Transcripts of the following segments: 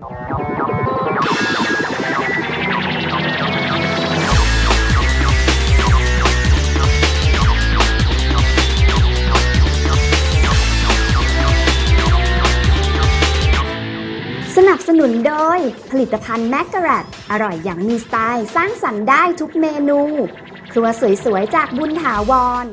สนับสนุนโดย ผลิตภัณฑ์แมกกะรัตอร่อยอย่างมีสไตล์ สร้างสรรค์ได้ทุกเมนู ครัวสวยๆ จากบุญถาวร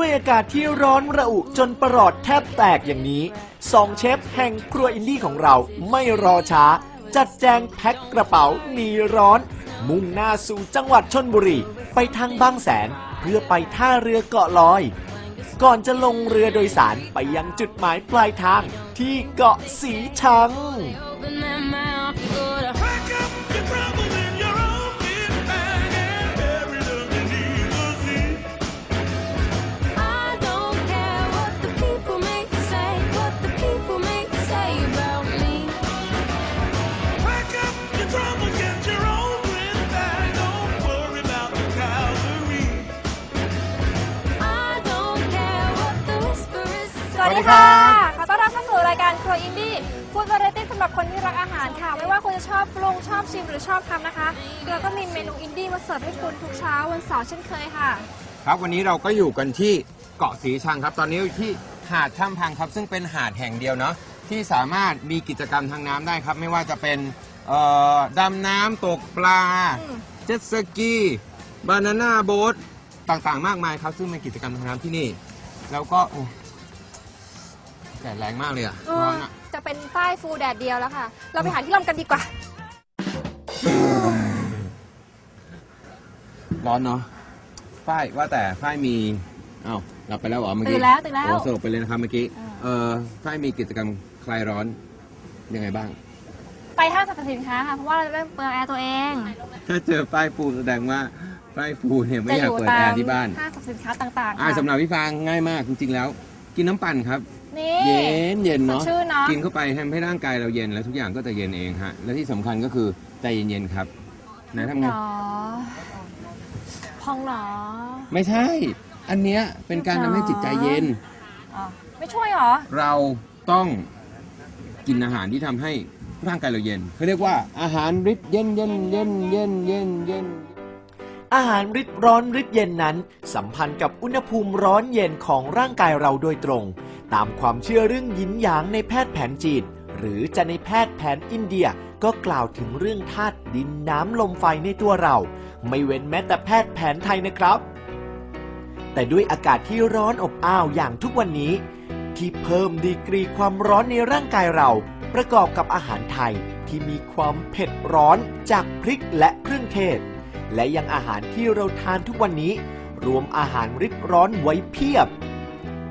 ด้วยอากาศที่ร้อนระอุจนประหลอดแทบแตกอย่างนี้สองเชฟแห่งครัวอินดี้ของเราไม่รอช้า จัดแจงแพ็คกระเป๋าหนีร้อน มุ่งหน้าสู่จังหวัดชนบุรี ไปทางบางแสน เพื่อไปท่าเรือเกาะลอย ก่อนจะลงเรือโดยสารไปยังจุดหมายปลายทางที่เกาะสีชัง ดีค่ะ ขอต้อนรับเข้าสู่รายการครัวอินดี้ฟู้ดวาไรตี้สำหรับคนที่รักอาหารค่ะ ไม่ว่าคุณจะชอบปรุงชอบชิมหรือชอบทำนะคะ เราก็มีเมนูอินดี้มาเสิร์ฟให้คุณทุกเช้าวันเสาร์เช่นเคยค่ะ ครับวันนี้เราก็อยู่กันที่เกาะสีชังครับ ตอนนี้อยู่ที่หาดถ้ำพังครับ ซึ่งเป็นหาดแห่งเดียวเนาะที่สามารถมีกิจกรรมทางน้ำได้ครับ ไม่ว่าจะเป็นเอ่อดำน้ำตกปลา อืม เจ็ตสกีบานาน่าโบ๊ทต่างๆ มากมายครับ ซึ่งเป็นกิจกรรมทางน้ำที่นี่ แล้วก็โอ้ แดดแรงมากเลยอะเอร้ออนอะจะเป็นใต้ฟูแดดเดียวแล้วค่ะ เราไปหาที่ลมกันดีกว่า ร้อนเนาะ ฝ้ายว่าแต่ฝ้ายมีอ้าวหลับไปแล้วเหรอเมื่อกี้ตื่นแล้วตื่นแล้ว โอ้สรุปไปเลยนะครับเมื่อกี้อ่าเออฝ้ายมีกิจกรรมคลายร้อนยังไงบ้าง ไปห้างสรรพสินค้าค่ะ เพราะว่าเราจะได้เปิดแอร์ตัวเอง ถ้าเจอป้ายปูแสดงว่าป้ายปูเนี่ยไม่จะอยากเปิดแอร์ที่บ้าน ห้างสรรพสินค้าต่างๆอ่าค่ะสำหรับพี่ฟางง่ายมากจริงๆแล้ว กินน้ำปั่นครับ นี่ เย็นเย็นเนาะสดชื่นเนอะ กินเข้าไปทำให้ร่างกายเราเย็นแล้วทุกอย่างก็จะเย็นเองฮะและที่สำคัญก็คือใจเย็นๆครับไหนทำไงหรอพองหรอไม่ใช่ อันเนี้ยเป็นการทำให้จิตใจเย็น อ๋อ ไม่ช่วยหรอ เราต้องกินอาหารที่ทำให้ร่างกายเราเย็นเขาเรียกว่าอาหารริดเย็นเย็นเย็นเย็นเย็นเย็น อาหารริดร้อนริดเย็นนั้น สัมพันธ์กับอุณหภูมิร้อนเย็นของร่างกายเราโดยตรง ตามความเชื่อเรื่องยินหยางในแพทย์แผนจีน หรือจะในแพทย์แผนอินเดียก็กล่าวถึงเรื่องธาตุดินน้ำลมไฟในตัวเรา ไม่เว้นแม้แต่แพทย์แผนไทยนะครับ แต่ด้วยอากาศที่ร้อนอบอ้าวอย่างทุกวันนี้ ที่เพิ่มดีกรีความร้อนในร่างกายเรา ประกอบกับอาหารไทยที่มีความเผ็ดร้อนจากพริกและเครื่องเทศ และยังอาหารที่เราทานทุกวันนี้ รวมอาหารริดร้อนไว้เพียบ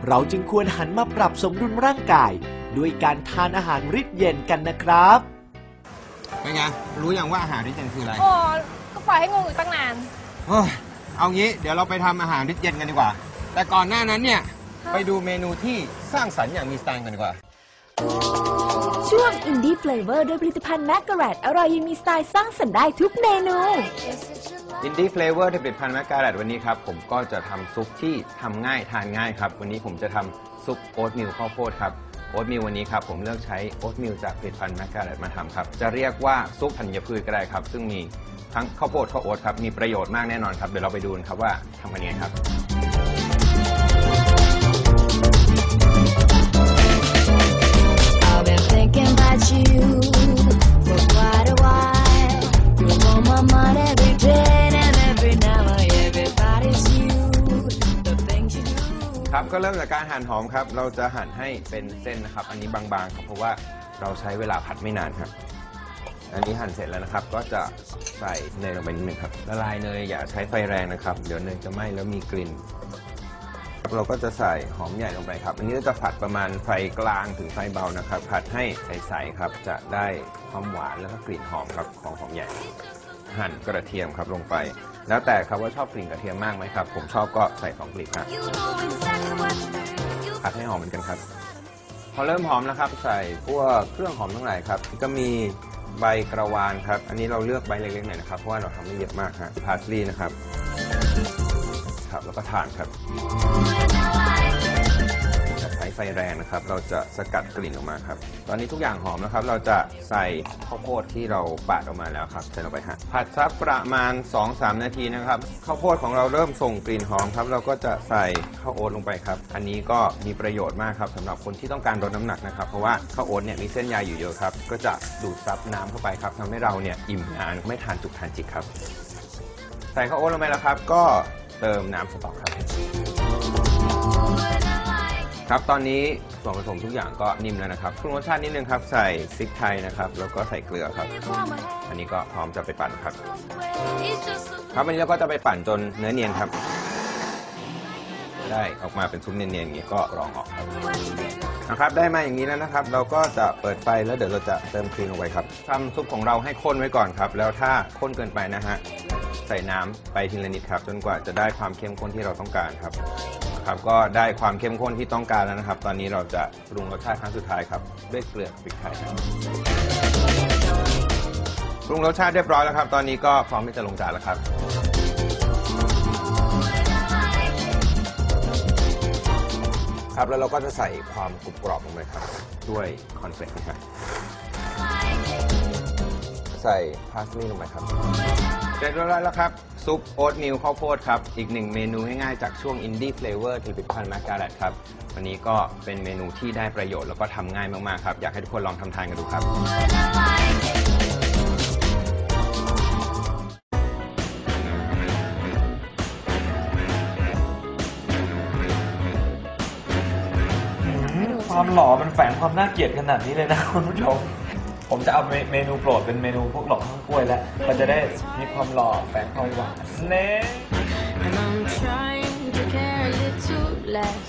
เราจึงควรหันมาปรับสมดุลร่างกาย ด้วยการทานอาหารริดเย็นกันนะครับเป็นไงรู้ยังว่าอาหารริดเย็นคืออะไรโอ้ก็ปล่อยให้งงอยู่ตั้งนานเฮ้ยเอางี้เดี๋ยวเราไปทำอาหารริดเย็นกันดีกว่า แต่ก่อนหน้านั้นเนี่ยไปดูเมนูที่สร้างสรรค์อย่างมีสไตล์กันดีกว่า ช่วง Indie Flavor ด้วยผลิตภัณฑ์แมกกะรัตอร่อยยังมีสไตล์สร้างสรรค์ได้ทุกเมนู อินดี้เฟลเวอร์ที่ผลิตภัณฑ์แมกกาแรตวันนี้ครับ ผมก็จะทำซุปที่ทำง่ายทานง่ายครับ วันนี้ผมจะทำซุปโอ๊ตมิลข้าวโพดครับ โอ๊ตมิลวันนี้ครับ ผมเลือกใช้โอ๊ตมิลจากผลิตภัณฑ์แมกกาแรตมาทำครับ จะเรียกว่าซุปธัญพืชก็ได้ครับ ซึ่งมีทั้งข้าวโพดข้าวโอ๊ตครับ มีประโยชน์มากแน่นอนครับ เดี๋ยวเราไปดูกันครับว่าทำกันยังไงครับ I've been thinking about you for quite a while. You're on my mind every day ครับก็เริ่มจากการหั่นหอมครับ เราจะหั่นให้เป็นเส้นนะครับ อันนี้บางๆครับเพราะว่าเราใช้เวลาผัดไม่นานครับ อันนี้หั่นเสร็จแล้วนะครับ ก็จะใส่เนยลงไปนิดนึงครับละลายเนยอย่าใช้ไฟแรงนะครับ เดี๋ยวเนยจะไหม้แล้วมีกลิ่นเราก็จะใส่หอมใหญ่ลงไปครับ อันนี้เราจะผัดประมาณไฟกลางถึงไฟเบานะครับ ผัดให้ใสๆครับ จะได้ความหวานแล้วก็กลิ่นหอมครับของหอมใหญ่ หั่นกระเทียมครับลงไป แล้วแต่ครับว่าชอบกลิ่นกระเทียมมากไหมครับ ผมชอบก็ใส่สองกลิ่นครับผัดให้หอมเหมือนกันครับ พอเริ่มหอมแล้วครับ ใส่พวกเครื่องหอมทั้งหลายครับก็มีใบกระวานครับ อันนี้เราเลือกใบเล็กๆหน่อยนะครับ เพราะว่าเราทำไม่เยอะมากฮะพาสลีย์นะครับ ครับแล้วก็ถ่านครับ ฟแรงนะครับ เราจะสกัดกลิ่นออกมาครับ ตอนนี้ทุกอย่างหอมแล้วครับ เราจะใส่ข้าวโพดที่เราปาดออกมาแล้วครับใส่ลงไปฮะผัดสักประมาณ 2-3 นาทีนะครับข้าวโพดของเราเริ่มส่งกลิ่นหอมครับ เราก็จะใส่ข้าวโอ๊ตลงไปครับ อันนี้ก็มีประโยชน์มากครับสำหรับคนที่ต้องการลดน้ำหนักนะครับ เพราะว่าข้าวโอ๊ตเนี่ยมีเส้นใยอยู่เยอะครับ ก็จะดูดซับน้ำเข้าไปครับทำให้เราเนี่ยอิ่มนานไม่ทานจุกทานจิกครับ ใส่ข้าวโอ๊ตลงไปแล้วครับ ก็เติมน้ำสต๊อกครับ ครับตอนนี้ส่วนผสมทุกอย่างก็นิ่มแล้วนะครับปรุงรสชาตินิดนึงครับใส่พริกไทยนะครับแล้วก็ใส่เกลือครับ อันนี้ก็พร้อมจะไปปั่นครับ ครับอันนี้เราก็จะไปปั่นจนเนื้อเนียนครับ ได้ออกมาเป็นซุปเนียนๆอย่างนี้ก็รองออกครับนะครับได้มาอย่างนี้แล้วนะครับ เราก็จะเปิดไฟแล้วเดี๋ยวเราจะเติมครีมลงไปครับทำซุปของเราให้ข้นไว้ก่อนครับ แล้วถ้าข้นเกินไปนะฮะใส่น้ำไปทีละนิดครับ จนกว่าจะได้ความเข้มข้นที่เราต้องการครับ ครับก็ได้ความเข้มข้นที่ต้องการแล้วนะครับ ตอนนี้เราจะปรุงรสชาติครั้งสุดท้ายครับด้วยเกลือพริกไทยครับปรุงรสชาติเรียบร้อยแล้วครับ ตอนนี้ก็พร้อมที่จะลงจานแล้วครับ ครับแล้วเราก็จะใส่ความกรุบกรอบลงไปครับ ด้วยคอนเฟลกนะครับใส่พาสลีย์ลงไปครับเสร็จเรียบร้อยแล้วครับ ซุปโอ๊ตมิลข้าวโพดครับ อีกหนึ่งเมนูง่ายๆจากช่วงอินดี้เฟลเวอร์ที่ผลิตภัณฑ์แมคการ์ดครับ วันนี้ก็เป็นเมนูที่ได้ประโยชน์แล้วก็ทำง่ายมากๆครับ อยากให้ทุกคนลองทำทานกันดูครับ ความหล่อมันแฝงความน่าเกลียดขนาดนี้เลยนะคุณผู้ชม ผมจะเอาเมเมนูโปรดเป็นเมนูพวกหลอกข้างกล้วยแล้วมันจะได้มีความหล่อแฝงความหวานเน่ And I'm trying to care a little less.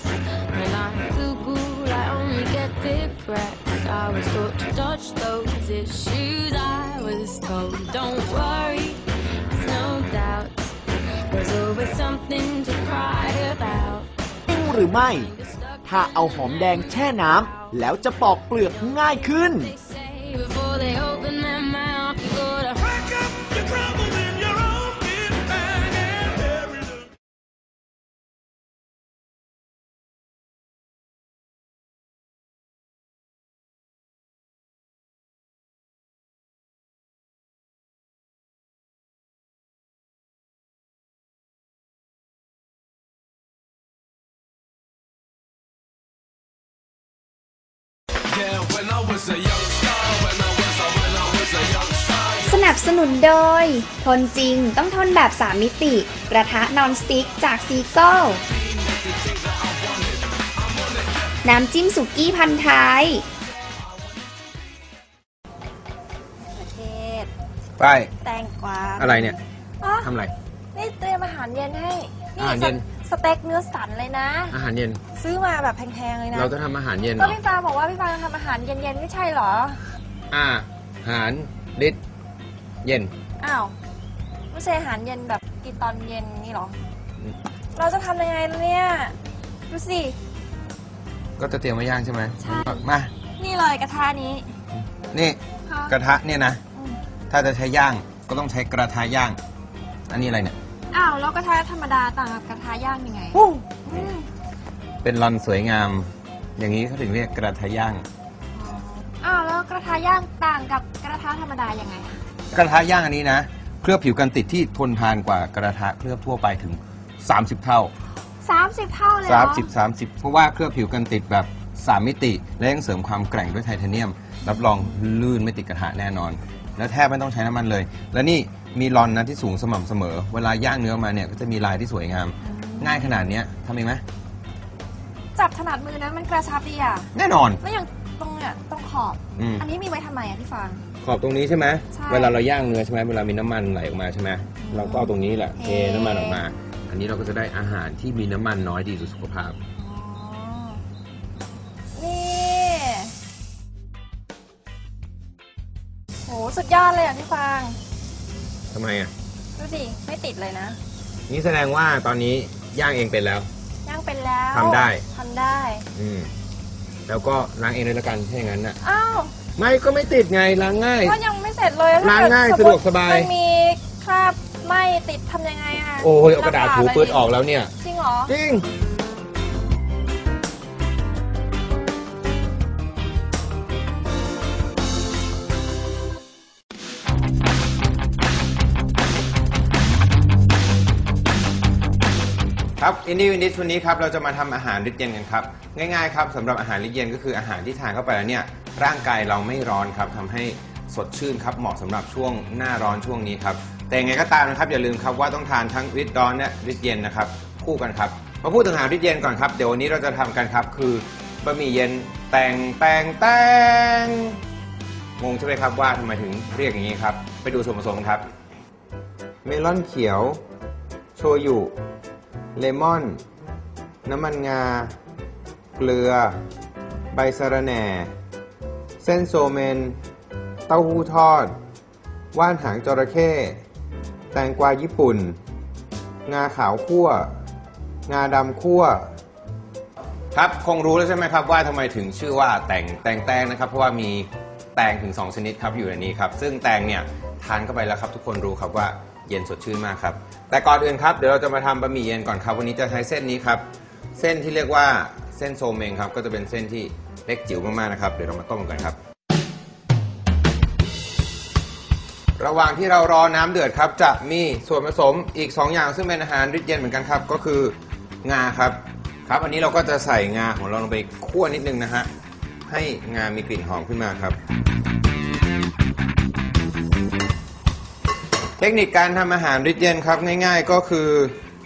When I Google, I only get depressed. I was taught to dodge those issues. I was told, don't worry, there's no doubt. There's always something to cry about. รู้หรือไม่ ถ้าเอาหอมแดงแช่น้ำแล้วจะปอกเปลือกง่ายขึ้น They say they open their mouth, you gotta up in your own kit bag and bury them. ส นับสนุนโดย ทนจริงต้องทนแบบ 3 มิติ กระทะนอนสติ๊กจากซีโก้น้ำจิ้มสุกี้พันท้าย ประเทศ ไป แตงกวาอะไรเนี่ยอ๋อทำอะไร นี่เตรียมอาหารเย็นให้อาหารเย็น สเต็กเนื้อสันเลยนะ อาหารเย็น ซื้อมาแบบแพงๆเลยนะ เราจะทำอาหารเย็นเหรก็อพี่ฟางบอกว่าพี่ฟางทำอาหารเย็นๆไม่ใช่เหรอ อาหารลิต เย็น อ้าวไม่ใช่อาหารเย็นแบบกินตอนเย็นนี่เหรออืมเราจะทำยังไงล่ะเนี่ยดูสิ ก็จะเตรียมไว้ย่างใช่ไหมใช่ มา นี่เลยกระทะนี้ นี่ค่ะ กระทะเนี่ยนะ อืมถ้าจะใช้ย่างก็ต้องใช้กระทะย่าง อันนี้อะไรเนี่ย อ้าวแล้วกระทะธรรมดาต่างกับกระทะย่างยังไงอืมเป็นลอนสวยงาม อย่างนี้เขาถึงเรียกกระทะย่าง อ้าวแล้วกระทะย่างต่างกับกระทะธรรมดายังไงอะ กระทะย่างอันนี้นะ เคลือบผิวกันติดที่ทนทานกว่ากระทะเคลือบทั่วไปถึง 30 เท่าสามสิบเท่าเลยเหรอ30 30 เพราะว่าเคลือบผิวกันติดแบบ 3 มิติ และยังเสริมความแกร่งด้วยไทเทเนียม รับรองลื่นไม่ติดกระทะแน่นอน แล้วแทบไม่ต้องใช้น้ำมันเลย และนี่มีลอนนะที่สูงสม่ำเสมอ เวลาย่างเนื้อมาเนี่ยก็จะมีลายที่สวยงาม ง่ายขนาดเนี้ยทำเองไหมจับถนัดมือนั้นมันกระชับดีอะแน่นอน แล้วอย่างตรงเนี่ยตรงขอบ อืม อันนี้มีไว้ทำไมอะพี่ฟาง ขอบตรงนี้ใช่ไหมใช่เวลาเราย่างเนื้อใช่ไหมเวลามีน้ำมันไหลออกมาใช่ไหมเราก็เอาตรงนี้แหละเทเท น้ำมันออกมา อันนี้เราก็จะได้อาหารที่มีน้ำมันน้อยดีต่อสุขภาพ นี่โหสุดยอดเลยอะพี่ฟางทำไมอะ ดูสิไม่ติดเลยนะ นี่แสดงว่าตอนนี้ย่างเองเป็นแล้ว ย่างงเป็นแล้วทำได้ ทำได้ อืมแล้วก็ล้างเองเลยละกันถ้าอย่างนั้นน่ะ อ้าว ไม่ก็ไม่ติดไงล้างง่าย ก็ยังไม่เสร็จเลยล้างง่ายถ้เสะดวกสบาย มันมีคราบไหม้ติดทำยังไงอะโอ้ยเอากระดาษถูปืดออกแล้วเนี่ย จริงเหรอ จริง ครับอินดี้วินดิสวันนี้ครับเราจะมาทำอาหารริดเย็นกันครับง่ายๆครับสำหรับอาหารริดเย็นก็คืออาหารที่ทานเข้าไปแล้วเนี่ย ร่างกายเราไม่ร้อนครับทำให้สดชื่นครับเหมาะสำหรับช่วงหน้าร้อนช่วงนี้ครับแต่ยังไงก็ตามนะครับอย่าลืมครับว่าต้องทานทั้งริดร้อนและริดเย็นนะครับคู่กันครับมาพูดถึงอาหารริดเย็นก่อนครับเดี๋ยววันนี้เราจะทำกันครับคือบะหมี่เย็นแตงแตงแตงงงใช่ไหมครับว่าทำไมถึงเรียกอย่างนี้ครับไปดูส่วนผสมครับ เมลอนเขียว โชยุ เลมอน น้ำมันงา เกลือ ใบสะระแหน่ เส้นโซเมน เต้าหู้ทอด ว่านหางจระเข้ แตงกวาญี่ปุ่น งาขาวคั่ว งาดำคั่ว ครับคงรู้แล้วใช่ไหมครับว่าทำไมถึงชื่อว่าแตงแตงแตงนะครับ เพราะว่ามีแตงถึง 2 ชนิดครับอยู่ในนี้ครับ ซึ่งแตงเนี่ยทานเข้าไปแล้วครับ ทุกคนรู้ครับว่าเย็นสดชื่นมากครับ แต่ก่อนอื่นครับเดี๋ยวเราจะมาทำบะหมี่เย็นก่อนครับ วันนี้จะใช้เส้นนี้ครับ เส้นที่เรียกว่าเส้นโซเมงครับ ก็จะเป็นเส้นที่ เล็กจิ๋วมากๆนะครับ เดี๋ยวเรามาต้มกันครับ ระหว่างที่เรารอน้ำเดือดครับ จะมีส่วนผสมอีก 2 อย่าง ซึ่งเป็นอาหารริดเย็นเหมือนกันครับ ก็คืองาครับ ครับ อันนี้เราก็จะใส่งาของเราลงไปคั่วนิดนึงนะฮะ ให้งามีกลิ่นหอมขึ้นมาครับ เทคนิคการทำอาหารริดเย็นครับง่าย ๆ ก็คือ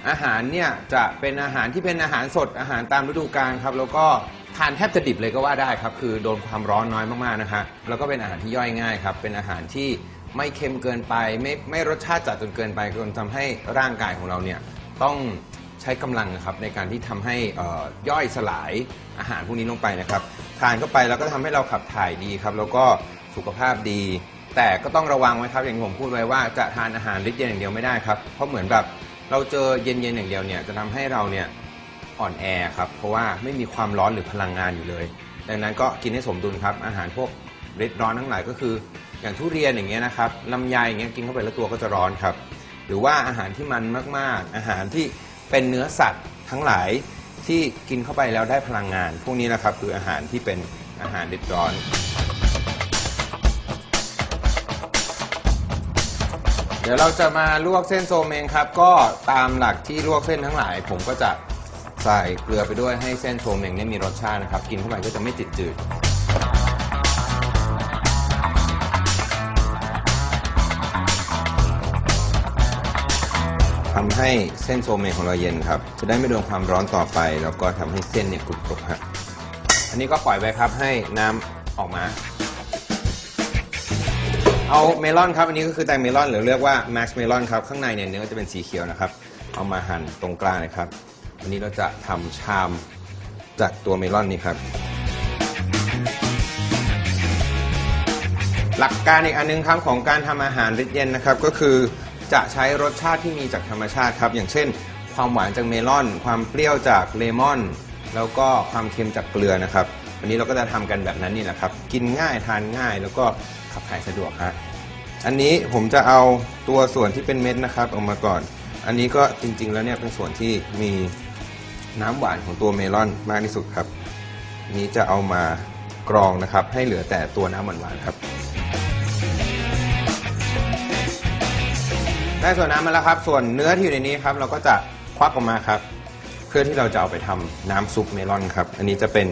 อาหารเนี่ยจะเป็นอาหารที่เป็นอาหารสดอาหารตามฤดูกาลครับ แล้วก็ ทานแทบจะดิบเลยก็ว่าได้ครับ คือโดนความร้อนน้อยมากๆนะฮะแล้วก็เป็นอาหารที่ย่อยง่ายครับ เป็นอาหารที่ไม่เค็มเกินไป ไม่ไม่รสชาติจัดจนเกินไปจนทำให้ร่างกายของเราเนี่ยต้องใช้กำลังนะครับในการที่ทำให้เอ่อย่อยสลายอาหารพวกนี้ลงไปนะครับ ทานเข้าไปแล้วก็ทำให้เราขับถ่ายดีครับ แล้วก็สุขภาพดี แต่ก็ต้องระวังไว้ครับอย่างที่ผมพูดไว้ว่าจะทานอาหารริดเย็นอย่างเดียวไม่ได้ครับเพราะเหมือนแบบเราเจอเย็นๆอย่างเดียวเนี่ยจะทำให้เราเนี่ย อ่อนแอครับ เพราะว่าไม่มีความร้อนหรือพลังงานอยู่เลย ดังนั้นก็กินให้สมดุลครับ อาหารพวกริดร้อนทั้งหลายก็คือ อย่างทุเรียนอย่างเงี้ยนะครับลำไยอย่างเงี้ยกินเข้าไปแล้วตัวก็จะร้อนครับ หรือว่าอาหารที่มันมากๆ อาหารที่เป็นเนื้อสัตว์ทั้งหลายที่กินเข้าไปแล้วได้พลังงาน พวกนี้นะครับคืออาหารที่เป็นอาหารริดร้อนเดี๋ยวเราจะมาลวกเส้นโซเมงครับ ก็ตามหลักที่ลวกเส้นทั้งหลาย ผมก็จะ ใส่เกลือไปด้วยให้เส้นโซเมงเนี่ยมีรสชาตินะครับ กินเข้าไปก็จะไม่ติดจืด ทำให้เส้นโซเมงของเราเย็นครับ จะได้ไม่โดนความร้อนต่อไป แล้วก็ทำให้เส้นเนี่ยกรุบกรุบฮะอันนี้ก็ปล่อยไปครับให้น้ำออกมา เอาเมลอนครับอันนี้ก็คือแตงเมลอนหรือเรียกว่าแม็กซ์เมลอนครับข้างในเนี่ยเนื้อจะเป็นสีเขียวนะครับ เอามาหั่นตรงกลางเลยครับ วันนี้เราจะทำชามจากตัวเมลอนนี้ครับ หลักการอีกอันนึงครับของการทำอาหารริดเย็นนะครับ ก็คือจะใช้รสชาติที่มีจากธรรมชาติครับ อย่างเช่น ความหวานจากเมลอน ความเปรี้ยวจากเลมอน แล้วก็ความเค็มจากเกลือนะครับ วันนี้เราก็จะทำกันแบบนั้นนี่แหละครับ กินง่ายทานง่าย แล้วก็ขับถ่ายสะดวกฮะอันนี้ผมจะเอาตัวส่วนที่เป็นเม็ดนะครับออกมาก่อน อันนี้ก็จริง ๆ แล้วเนี่ยเป็นส่วนที่มี น้ำหวานของตัวเมลอนมากที่สุดครับ นี้จะเอามากรองนะครับ ให้เหลือแต่ตัวน้ำหวานๆครับได้ส่วนน้ำมาแล้วครับ ส่วนเนื้อที่อยู่ในนี้ครับ เราก็จะควักออกมาครับ เพื่อที่เราจะเอาไปทำน้ำซุปเมลอนครับ อันนี้จะเป็น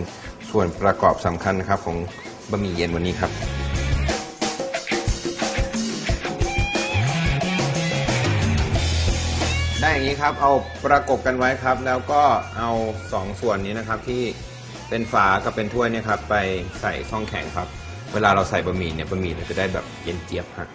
ส่วนประกอบสำคัญนะครับของบะหมี่เย็นวันนี้ครับ อย่างนี้ครับ เอาประกบกันไว้ครับ แล้วก็เอาสองส่วนนี้นะครับ ที่เป็นฝากับเป็นถ้วยเนี่ยครับ ไปใส่ช่องแข็งครับ เวลาเราใส่บะหมี่เนี่ยบะหมี่เราจะได้แบบเย็นเจี๊ยบฮะ